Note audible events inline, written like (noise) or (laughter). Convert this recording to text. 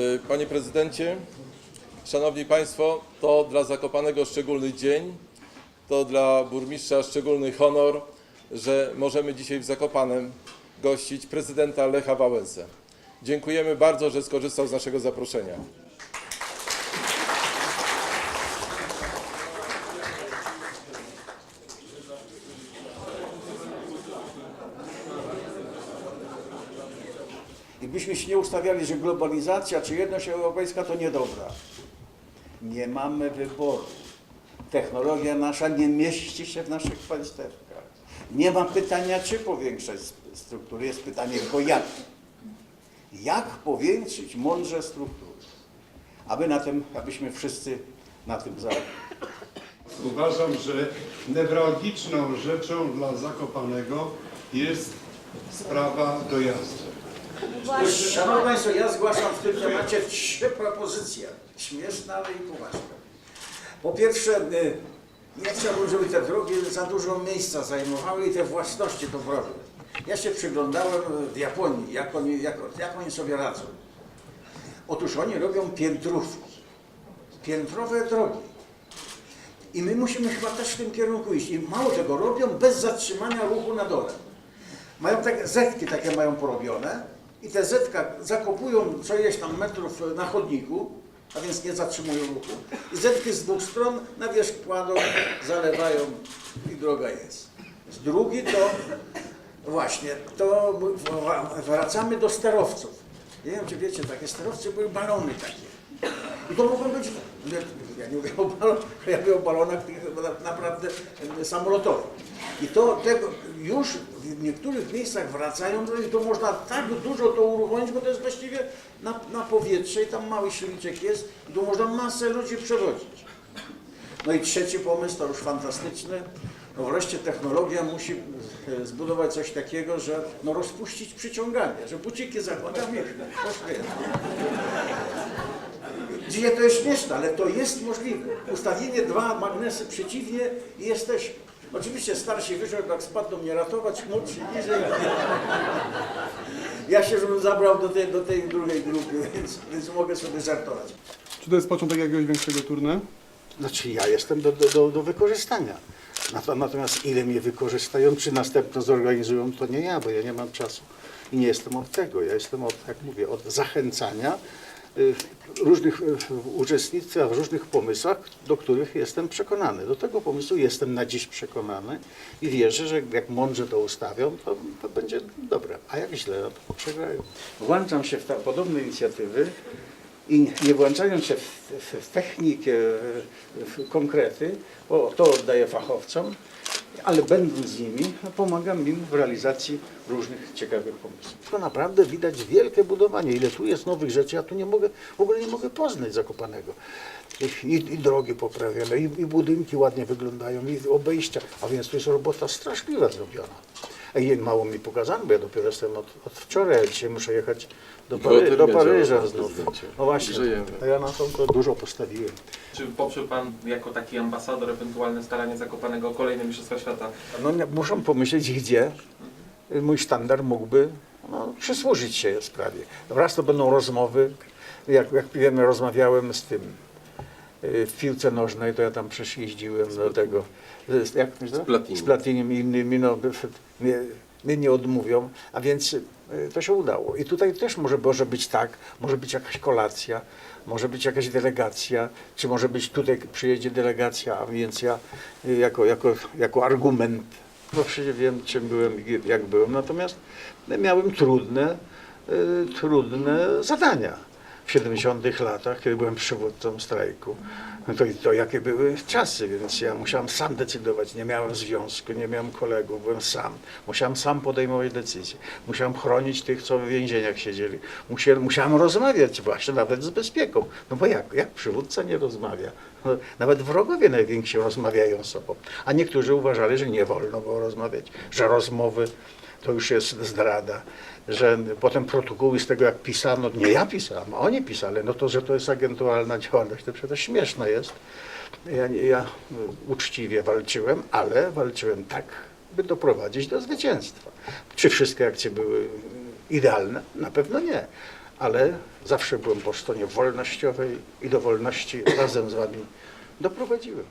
Y, Panie prezydencie, szanowni państwo, to dla Zakopanego szczególny dzień, to dla burmistrza szczególny honor, że możemy dzisiaj w Zakopanem gościć prezydenta Lecha Wałęsę. Dziękujemy bardzo, że skorzystał z naszego zaproszenia. Byśmy się nie ustawiali, że globalizacja czy jedność europejska to niedobra. Nie mamy wyboru. Technologia nasza nie mieści się w naszych państewkach. Nie ma pytania, czy powiększać struktury, jest pytanie tylko jak. Jak powiększyć mądrze struktury, aby na tym, abyśmy wszyscy na tym zarobili. Uważam, że newralgiczną rzeczą dla Zakopanego jest sprawa dojazdu. Szanowni Państwo, ja zgłaszam w tym temacie trzy propozycje. Śmieszne, ale i poważne. Po pierwsze, y, nie chciałbym, żeby te drogi za dużo miejsca zajmowały i te własności dobrowe. Ja się przyglądałem w Japonii, jak oni, jak, jak oni sobie radzą. Otóż oni robią piętrówki, piętrowe drogi. I my musimy chyba też w tym kierunku iść. I mało tego, robią bez zatrzymania ruchu na dole. Mają takie zetki takie mają porobione i te zetka zakopują co ileś tam metrów na chodniku, a więc nie zatrzymują ruchu. I zetki z dwóch stron na wierzch kładą, zalewają i droga jest. Z drugi to właśnie, to wra- wracamy do sterowców. Nie wiem, czy wiecie, takie sterowce były balony takie. I to mogą być, ja nie mówię o balonach, (laughs) ja mówię o balonach naprawdę e, samolotowych. I to tego już w niektórych miejscach wracają, no i to można tak dużo to uruchomić, bo to jest właściwie na, na powietrze i tam mały silniczek jest i tu można masę ludzi przewozić. No i trzeci pomysł, to już fantastyczny. No wreszcie technologia musi e, zbudować coś takiego, że no rozpuścić przyciąganie, że buciki zakładamy. Poszły. Dzisiaj to jest śmieszne, ale to jest możliwe. Ustawienie dwa magnesy przeciwnie i jesteś. Oczywiście starsi wyżej jak spadną mnie ratować, młodsi niżej. Ja się żebym zabrał do tej, do tej drugiej grupy, więc, więc mogę sobie żartować. Czy to jest początek jakiegoś większego turne? Znaczy ja jestem do, do, do, do wykorzystania. Nat- Natomiast ile mnie wykorzystają, czy następno zorganizują, to nie ja, bo ja nie mam czasu. I nie jestem od tego. Ja jestem od, jak mówię, od zachęcania różnych uczestnictwa w różnych pomysłach, do których jestem przekonany. Do tego pomysłu jestem na dziś przekonany i wierzę, że jak mądrze to ustawią, to, to będzie dobre. A jak źle, no to przegrają. Włączam się w te podobne inicjatywy i nie włączając się w, w technikę, w konkrety, bo to oddaję fachowcom, ale będąc z nimi, pomagam im w realizacji różnych ciekawych pomysłów. To naprawdę widać wielkie budowanie. Ile tu jest nowych rzeczy, ja tu nie mogę, w ogóle nie mogę poznać Zakopanego. I, i, i drogi poprawione, i, i budynki ładnie wyglądają, i obejścia, a więc to jest robota straszliwa zrobiona. A i mało mi pokazano, bo ja dopiero jestem od, od wczoraj, a dzisiaj muszę jechać do, Pary, do Paryża znów. No właśnie, a ja na to, to dużo postawiłem. Czy poprze Pan jako taki ambasador ewentualne staranie Zakopanego o kolejne Mistrzostwa Świata? No, nie- muszą pomyśleć, gdzie mój sztandar mógłby no, przysłużyć się sprawie. Raz to będą rozmowy, jak, jak wiemy, rozmawiałem z tym w piłce nożnej, to ja tam przecież jeździłem do tego, z, jak, z Platini. z Platiniem i innymi, no, mnie, mnie nie odmówią, a więc y, to się udało. I tutaj też może, może być tak, może być jakaś kolacja, może być jakaś delegacja, czy może być tutaj przyjedzie delegacja, a więc ja y, jako, jako, jako argument, bo przecież wiem czym byłem, jak byłem, natomiast miałem trudne, y, trudne zadania w 70 latach, kiedy byłem przywódcą strajku. No to, to jakie były czasy, więc ja musiałem sam decydować. Nie miałem związku, nie miałem kolegów, byłem sam. Musiałem sam podejmować decyzje. Musiałem chronić tych, co w więzieniach siedzieli. Musiałem, musiałem rozmawiać właśnie nawet z bezpieką. No bo jak, jak przywódca nie rozmawia? No, nawet wrogowie najwięksi rozmawiają z sobą. A niektórzy uważali, że nie wolno było rozmawiać, że rozmowy to już jest zdrada, że potem protokoły z tego jak pisano, nie ja pisałem, oni pisali, no to, że to jest agentualna działalność, to przecież śmieszne jest. Ja, ja uczciwie walczyłem, ale walczyłem tak, by doprowadzić do zwycięstwa. Czy wszystkie akcje były idealne? Na pewno nie. ale zawsze byłem po stronie wolnościowej i do wolności razem z Wami doprowadziłem.